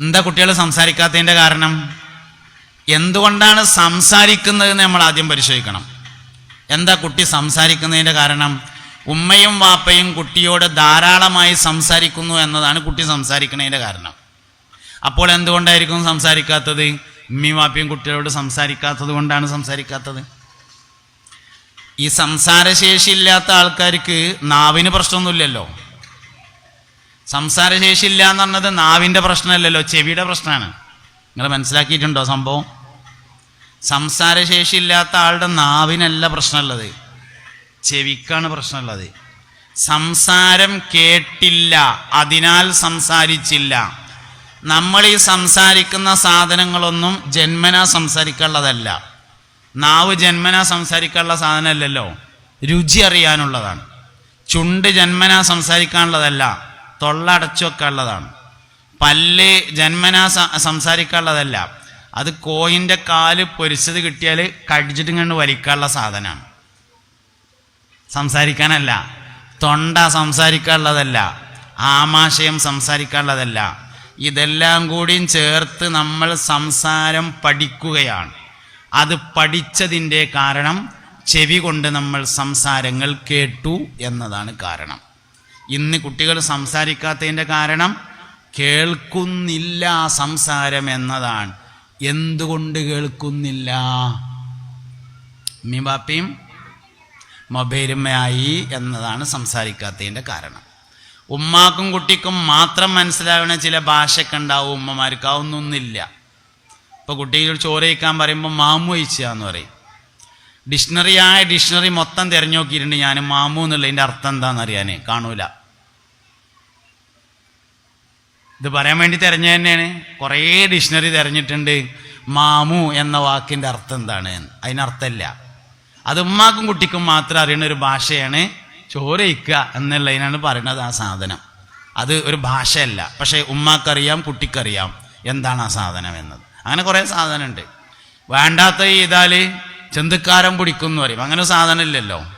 എന്താ കുട്ടികൾ സംസാരിക്കാത്തതിന്റെ കാരണം? എന്തുകൊണ്ടാണ് സംസാരിക്കുന്നതെന്ന് നമ്മൾ ആദ്യം പരിശോധിക്കണം. എന്താ കുട്ടി സംസാരിക്കുന്നതിന്റെ കാരണം? ഉമ്മയും വാപ്പയും കുട്ടിയോട് ധാരാളമായി സംസാരിക്കുന്നു എന്നതാണ് കുട്ടി സംസാരിക്കുന്നതിന്റെ കാരണം. അപ്പോൾ എന്തുകൊണ്ടായിരിക്കും സംസാരിക്കാത്തത്? ഉമ്മയും വാപ്പയും കുട്ടികളോട് സംസാരിക്കാത്തത് കൊണ്ടാണ് സംസാരിക്കാത്തത്. ഈ സംസാരശേഷി ഇല്ലാത്ത ആൾക്കാർക്ക് നാവിന് പ്രശ്നമൊന്നുമില്ലല്ലോ. സംസാരശേഷി ഇല്ല എന്ന് പറഞ്ഞത് നാവിന്റെ പ്രശ്നമല്ലല്ലോ ചെവിയുടെ പ്രശ്നമാണ്. നിങ്ങൾ മനസ്സിലാക്കിയിട്ടുണ്ടോ സംഭവം? സംസാരശേഷി ഇല്ലാത്ത ആളുടെ നാവിനല്ല പ്രശ്നമുള്ളത്. ചെവിക്കാണ് പ്രശ്നമുള്ളത്. സംസാരം കേട്ടില്ല അതിനാൽ സംസാരിച്ചില്ല. നമ്മൾ ഈ സംസാരിക്കുന്ന സാധനങ്ങളൊന്നും ജന്മന സംസാരിക്കാനുള്ളതല്ല. നാവ് ജന്മന സംസാരിക്കാനുള്ള സാധനമല്ലല്ലോ. രുചി അറിയാനുള്ളതാണ്. ചുണ്ട് ജന്മന സംസാരിക്കാനുള്ളതല്ല. തൊള്ള ഉള്ളതാണ് പല്ല് ജന്മന സംസാരിക്കാനുള്ളതല്ല. അത് കോയിന്റെ കാൽ പൊരിച്ചത് കിട്ടിയാൽ കടിച്ചിട്ട് കണ്ട് വലിക്കാനുള്ള സാധനമാണ് സംസാരിക്കാനല്ല. തൊണ്ട സംസാരിക്കാനുള്ളതല്ല. ആമാശയം സംസാരിക്കാനുള്ളതല്ല. ഇതെല്ലാം കൂടിയും ചേർത്ത് നമ്മൾ സംസാരം പഠിക്കുകയാണ്. അത് പഠിച്ചതിന്റെ കാരണം ചെവി കൊണ്ട് നമ്മൾ സംസാരങ്ങൾ കേട്ടു എന്നതാണ് കാരണം. ഇന്ന് കുട്ടികൾ സംസാരിക്കാത്തതിന്റെ കാരണം കേൾക്കുന്നില്ല സംസാരം എന്നതാണ്. എന്തുകൊണ്ട് കേൾക്കുന്നില്ല? ഉമ്മയും ബാപ്പയും മൊബൈലുമ്മയായി എന്നതാണ് സംസാരിക്കാത്തതിന്റെ കാരണം. ഉമ്മാക്കും കുട്ടിക്കും മാത്രം മനസ്സിലാവുന്ന ചില ഭാഷയൊക്കെ ഉണ്ടാവും. ഉമ്മമാർക്ക് അതൊന്നൊന്നില്ല ഇപ്പോൾ കുട്ടികൾ ചോറ് കഴിക്കാൻ പറയുമ്പോൾ മാമു കഴിച്ചുക എന്ന് പറയും. ഡിക്ഷണറിയായ ഡിക്ഷണറി മൊത്തം തിരഞ്ഞു നോക്കിയിട്ടുണ്ട് ഞാൻ മാമു എന്നുള്ളതിന്റെ അർത്ഥം എന്താണെന്ന് അറിയാനേ കാണൂല. ഇത് പറയാൻ വേണ്ടി തിരഞ്ഞ തന്നെയാണ്. കുറേ ഡിക്ഷണറി തിരഞ്ഞിട്ടുണ്ട്. മാമു എന്ന വാക്കിന്റെ അർത്ഥം എന്താണ്? അതിനർത്ഥമില്ല അത് ഉമ്മാക്കും കുട്ടിക്കും മാത്രം അറിയുന്ന ഒരു ഭാഷയാണ് ചോരയിക്കുക എന്നുള്ളതിനാണ് പറയുന്നത് ആ സാധനം. അത് ഒരു ഭാഷയല്ല. പക്ഷേ ഉമ്മാക്കറിയാം കുട്ടിക്കറിയാം എന്താണ് ആ സാധനം എന്നത്. അങ്ങനെ കുറേ സാധനമുണ്ട്. വേണ്ടാത്ത ചെയ്താൽ ചെന്തുക്കാരം പിടിക്കും എന്ന് പറയും. അങ്ങനെ ഒരു സാധനം ഇല്ലല്ലോ.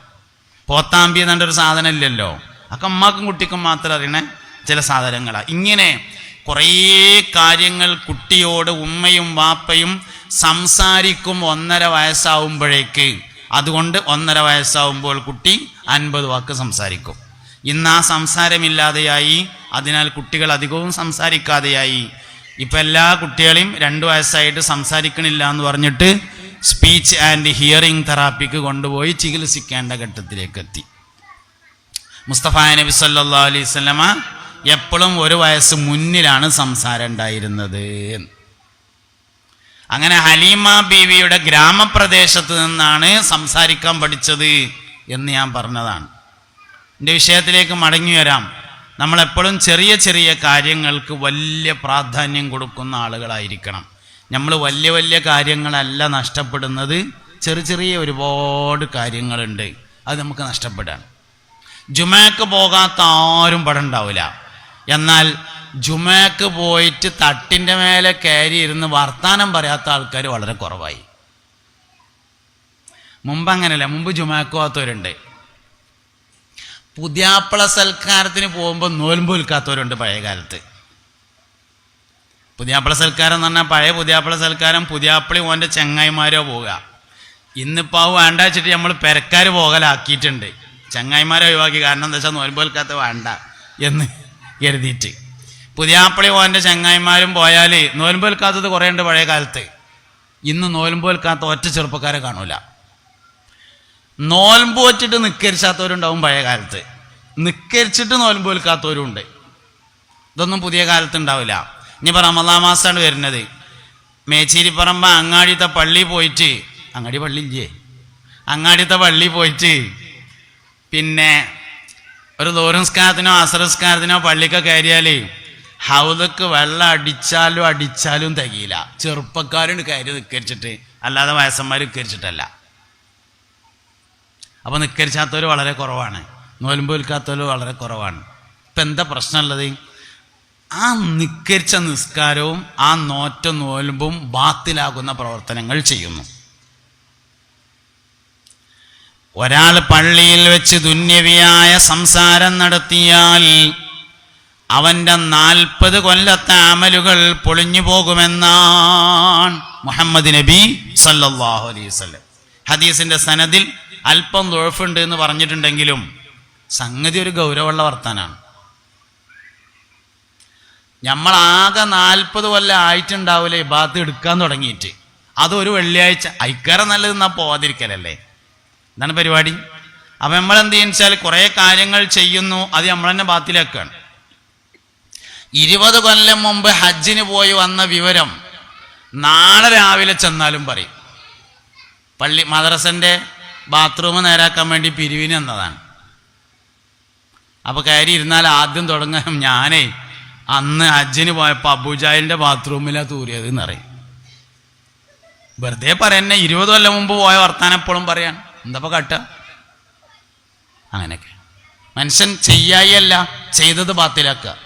പോത്താമ്പി എന്നൊരു സാധനം ഇല്ലല്ലോ. ഒക്കെ അമ്മക്കും കുട്ടിക്കും മാത്രം അറിയണ ചില സാധനങ്ങളാണ് ഇങ്ങനെ കുറേ കാര്യങ്ങൾ കുട്ടിയോട് ഉമ്മയും വാപ്പയും സംസാരിക്കും ഒന്നര വയസ്സാവുമ്പോഴേക്ക്. അതുകൊണ്ട് ഒന്നര വയസ്സാവുമ്പോൾ കുട്ടി അൻപത് വാക്ക് സംസാരിക്കും. ഇന്ന് ആ സംസാരമില്ലാതെയായി അതിനാൽ കുട്ടികൾ അധികവും സംസാരിക്കാതെയായി. ഇപ്പം എല്ലാ കുട്ടികളെയും രണ്ട് വയസ്സായിട്ട് സംസാരിക്കണില്ല എന്ന് പറഞ്ഞിട്ട് സ്പീച്ച് ആൻഡ് ഹിയറിംഗ് തെറാപ്പിക്ക് കൊണ്ടുപോയി ചികിത്സിക്കേണ്ട ഘട്ടത്തിലേക്ക് എത്തി. മുസ്തഫ നബി സല്ലാ അലൈഹി സ്വലമ എപ്പോഴും ഒരു വയസ്സ് മുന്നിലാണ് സംസാരം ഉണ്ടായിരുന്നത് അങ്ങനെ ഹലീമ ബീവിയുടെ ഗ്രാമപ്രദേശത്ത് നിന്നാണ് സംസാരിക്കാൻ പഠിച്ചത് എന്ന് ഞാൻ പറഞ്ഞതാണ്. എന്റെ വിഷയത്തിലേക്ക് മടങ്ങി വരാം. നമ്മളെപ്പോഴും ചെറിയ ചെറിയ കാര്യങ്ങൾക്ക് വലിയ പ്രാധാന്യം കൊടുക്കുന്ന ആളുകളായിരിക്കണം. നമ്മൾ വലിയ വലിയ കാര്യങ്ങളല്ല നഷ്ടപ്പെടുന്നത്. ചെറിയ ചെറിയ ഒരുപാട് കാര്യങ്ങളുണ്ട്. അത് നമുക്ക് നഷ്ടപ്പെടാം ജുമാക്ക് പോകാത്ത ആരും പടം ഉണ്ടാവില്ല. എന്നാൽ ജുമയ്ക്ക് പോയിട്ട് തട്ടിന്റെ മേലെ കയറി ഇരുന്ന് വർത്താനം പറയാത്ത ആൾക്കാർ വളരെ കുറവായി. മുമ്പ് അങ്ങനെയല്ല മുമ്പ് ജുമാക്ക് പോകാത്തവരുണ്ട്. പുതിയാപ്പള സൽക്കാരത്തിന് പോകുമ്പോൾ നോൽമ്പ് വിൽക്കാത്തവരുണ്ട് പഴയ കാലത്ത്. പുതിയാപ്പള സൽക്കാരം എന്ന് പറഞ്ഞാൽ പഴയ പുതിയാപ്പള സൽക്കാരം പുതിയാപ്പിളി ഓന്റെ ചങ്ങായിമാരോ പോവുക. ഇന്നിപ്പോൾ ആ വേണ്ട വെച്ചിട്ട് നമ്മൾ പെരക്കാർ പോകലാക്കിയിട്ടുണ്ട്. ചങ്ങായിമാരെ ഒഴിവാക്കി. കാരണം എന്താ വെച്ചാൽ നോൽമ്പ് വിൽക്കാത്ത വേണ്ട എന്ന്. കരുതിയിട്ട് ആപ്പിളി ഓന്റെ ചങ്ങായിമാരും പോയാൽ നോൽമ്പ് വിൽക്കാത്തത് കുറേ ഉണ്ട് പഴയ കാലത്ത്. ഇന്ന് നോൽമ്പ് വിൽക്കാത്ത ഒറ്റ ചെറുപ്പക്കാരെ കാണൂല. നോൽമ്പ് വെച്ചിട്ട് നിക്കരിച്ചാത്തവരുണ്ടാവും പഴയ കാലത്ത്. നിക്കരിച്ചിട്ട് നോൽമ്പ് വിൽക്കാത്തവരും ഉണ്ട്. ഇതൊന്നും പുതിയ കാലത്ത് ഉണ്ടാവില്ല. ഇനിയിപ്പോൾ റമദാ മാസമാണ് വരുന്നത്. മേച്ചേരിപ്പറമ്പ അങ്ങാടിത്തെ പള്ളി പോയിട്ട് അങ്ങാടി പള്ളി ഇല്ലേ അങ്ങാടിത്തെ പള്ളി പോയിട്ട് പിന്നെ ഒരു ദൂരംസ്കാരത്തിനോ അസരസ്കാരത്തിനോ പള്ളിക്ക് കയറിയാലേ ഹൗദക്ക് വെള്ളം അടിച്ചാലും അടിച്ചാലും തികയില്ല. ചെറുപ്പക്കാരും കയറി നിക്കരിച്ചിട്ട്. അല്ലാതെ വയസ്സന്മാർ നിക്കരിച്ചിട്ടല്ല. അപ്പോൾ നിക്കരിച്ചാത്തവർ വളരെ കുറവാണ്. നോലമ്പ് വിൽക്കാത്തവർ വളരെ കുറവാണ്. ഇപ്പം എന്താ പ്രശ്നമുള്ളത്? ആ നിക്കരിച്ച നിസ്കാരവും ആ നോറ്റ നോലുമ്പും ബാത്തിലാകുന്ന പ്രവർത്തനങ്ങൾ ചെയ്യുന്നു. ഒരാൾ പള്ളിയിൽ വെച്ച് ദുന്യവിയായ സംസാരം നടത്തിയാൽ അവന്റെ നാൽപ്പത് കൊല്ലത്തെ അമലുകൾ പൊളിഞ്ഞു പോകുമെന്നാണ് മുഹമ്മദ് നബി സല്ലാഹു അലൈഹി വസല്ലം. ഹദീസിന്റെ സനദിൽ അല്പം ദുഴഫുണ്ട് എന്ന് പറഞ്ഞിട്ടുണ്ടെങ്കിലും സംഗതി ഒരു ഗൗരവമുള്ള വർത്താനാണ്. നമ്മളാകെ നാൽപ്പത് കൊല്ലം ആയിട്ടുണ്ടാവില്ല ഈ ഭാഗത്ത് എടുക്കാൻ തുടങ്ങിയിട്ട്. അതൊരു വെള്ളിയാഴ്ച. ഐക്കാരം നല്ലത് എന്നാൽ പോവാതിരിക്കലല്ലേ? എന്താണ് പരിപാടി? അപ്പം നമ്മൾ എന്ത് ചെയ്യുന്ന കുറേ കാര്യങ്ങൾ ചെയ്യുന്നു അത് നമ്മൾ തന്നെ ബാത്തിലാക്കുകയാണ് ഇരുപത് കൊല്ലം മുമ്പ് ഹജ്ജിന് പോയി വന്ന വിവരം നാളെ രാവിലെ ചെന്നാലും പറയും. പള്ളി മദ്രസന്റെ ബാത്റൂം നേരാക്കാൻ വേണ്ടി പിരിവിന് എന്നതാണ് അപ്പൊ കയറി ഇരുന്നാൽ ആദ്യം തുടങ്ങാൻ ഞാനേ അന്ന് ഹജ്ജിന് പോയപ്പോൾ അബുജാലിന്റെ ബാത്റൂമിലാ തൂറിയത് എന്നറിയും വെറുതെ പറയുന്ന ഇരുപത് കൊല്ലം മുമ്പ് പോയ വർത്താനം എപ്പോഴും പറയാൻ. എന്താ കാട്ടുക? അങ്ങനെയൊക്കെ. മനുഷ്യൻ ചെയ്യായല്ല ചെയ്തത് ബാത്തിലാക്കുക.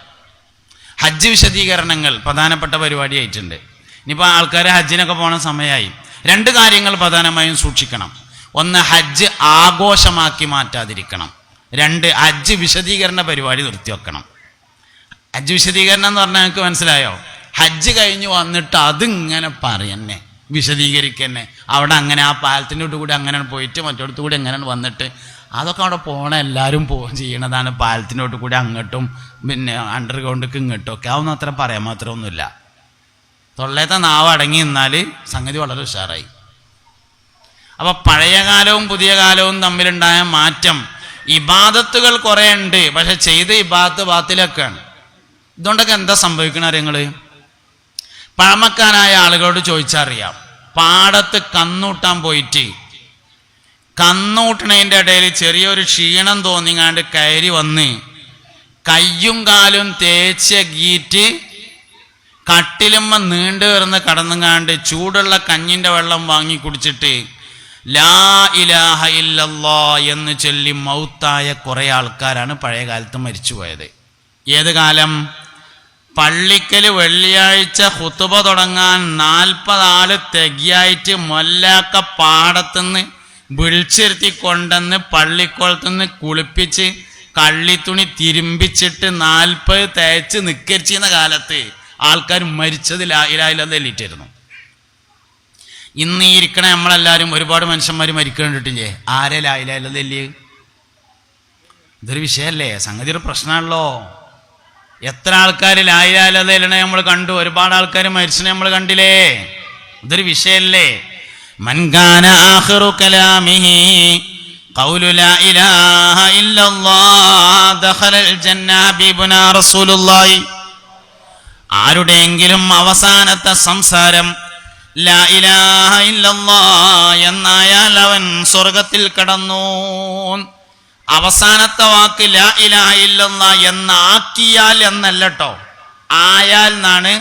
ഹജ്ജ് വിശദീകരണങ്ങൾ പ്രധാനപ്പെട്ട പരിപാടിയായിട്ടുണ്ട്. ഇനിയിപ്പോൾ ആൾക്കാർ ഹജ്ജിനൊക്കെ പോണ സമയമായി രണ്ട് കാര്യങ്ങൾ പ്രധാനമായും സൂക്ഷിക്കണം. ഒന്ന് ഹജ്ജ് ആഘോഷമാക്കി മാറ്റാതിരിക്കണം. രണ്ട് ഹജ്ജ് വിശദീകരണ പരിപാടി നിർത്തിവെക്കണം. ഹജ്ജ് വിശദീകരണം എന്ന് പറഞ്ഞാൽ നിങ്ങൾക്ക് മനസ്സിലായോ? ഹജ്ജ് കഴിഞ്ഞ് വന്നിട്ട് അതിങ്ങനെ പറയന്നെ. വിശദീകരിക്കന്നെ. അവിടെ അങ്ങനെ ആ പാലത്തിന്റെ കൂടി അങ്ങനെ പോയിട്ട് മറ്റോടത്ത് കൂടി അങ്ങനെ വന്നിട്ട്. അതൊക്കെ അവിടെ പോണ എല്ലാവരും പോ ചെയ്യണതാണ് പാലത്തിനോട്ട് കൂടി അങ്ങോട്ടും പിന്നെ അണ്ടർഗ്രൗണ്ടിക്ക് ഇങ്ങോട്ടും ഒക്കെ. അതൊന്നും അത്ര പറയാൻ മാത്രമൊന്നുമില്ല. തൊള്ളേത്തെ നാവ് അടങ്ങി നിന്നാൽ സംഗതി വളരെ ഉഷാറായി. അപ്പൊ പഴയ കാലവും പുതിയ കാലവും തമ്മിലുണ്ടായ മാറ്റം ഇബാദത്തുകൾ കുറേ ഉണ്ട്. പക്ഷെ ചെയ്ത് ഇബാദത്ത് ബാത്തിലൊക്കെയാണ്. ഇതുകൊണ്ടൊക്കെ എന്താ സംഭവിക്കണ അറിയങ്ങൾ പഴമക്കാരായ ആളുകളോട് ചോദിച്ചറിയാം. പാടത്ത് കന്നൂട്ടാൻ പോയിട്ട് കന്നൂട്ടണതിന്റെ ഇടയിൽ ചെറിയൊരു ക്ഷീണം തോന്നിങ്ങാണ്ട് കയറി വന്ന് കയ്യും കാലും തേച്ച ഗീറ്റ് കട്ടിലുമ്മ നീണ്ടു വരുന്ന കടന്നുങ്ങാണ്ട് ചൂടുള്ള കഞ്ഞിന്റെ വെള്ളം വാങ്ങി കുടിച്ചിട്ട് ലാ ഇലാഹ ഇല്ലല്ലാ എന്ന് ചൊല്ലി മൗത്തായ കുറേ ആൾക്കാരാണ് പഴയ കാലത്ത് മരിച്ചുപോയത്. ഏത് കാലം? പള്ളിക്കൽ വെള്ളിയാഴ്ച ഹുത്തുബ തുടങ്ങാൻ നാൽപ്പതാൽ തെകിയായിട്ട് മൊല്ലാക്ക പാടത്തുനിന്ന് വിളിച്ചിരുത്തി കൊണ്ടെന്ന് പള്ളിക്കുളത്തുനിന്ന് കുളിപ്പിച്ച് കള്ളിത്തുണി തിരുമ്പിച്ചിട്ട് നാൽപ്പത് തേച്ച് നിക്കരിച്ചിരുന്ന കാലത്ത് ആൾക്കാർ മരിച്ചത് ലായിലായില്ലെന്നിട്ടായിരുന്നു ഇന്ന് ഈ ഇരിക്കണ നമ്മളെല്ലാവരും ഒരുപാട് മനുഷ്യന്മാർ മരിക്കണ്ടിട്ടില്ലേ ആരെ ലായിലായില്ലെന്നല്ലേ ഇതൊരു വിഷയമല്ലേ സംഗതി ഒരു പ്രശ്നമാണല്ലോ. എത്ര ആൾക്കാർ ലായിലായില്ലെന്നെ നമ്മൾ കണ്ടു? ഒരുപാട് ആൾക്കാർ മരിച്ചിനെ നമ്മൾ കണ്ടില്ലേ? ഇതൊരു വിഷയല്ലേ? മൻഖാന ആഖിറു കലാമിഹി ഖൗലു ആരുടെയെങ്കിലും അവസാനത്തെ സംസാരം എന്നായാൽ അവൻ സ്വർഗത്തിൽ കടന്നു. അവസാനത്തെ വാക്ക് ലാ എന്നാക്കിയാൽ എന്നല്ല കേട്ടോ ആയാൽ എന്നാണ്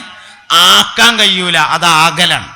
ആക്കാൻ കഴിയൂല അത് ആകലാണ്.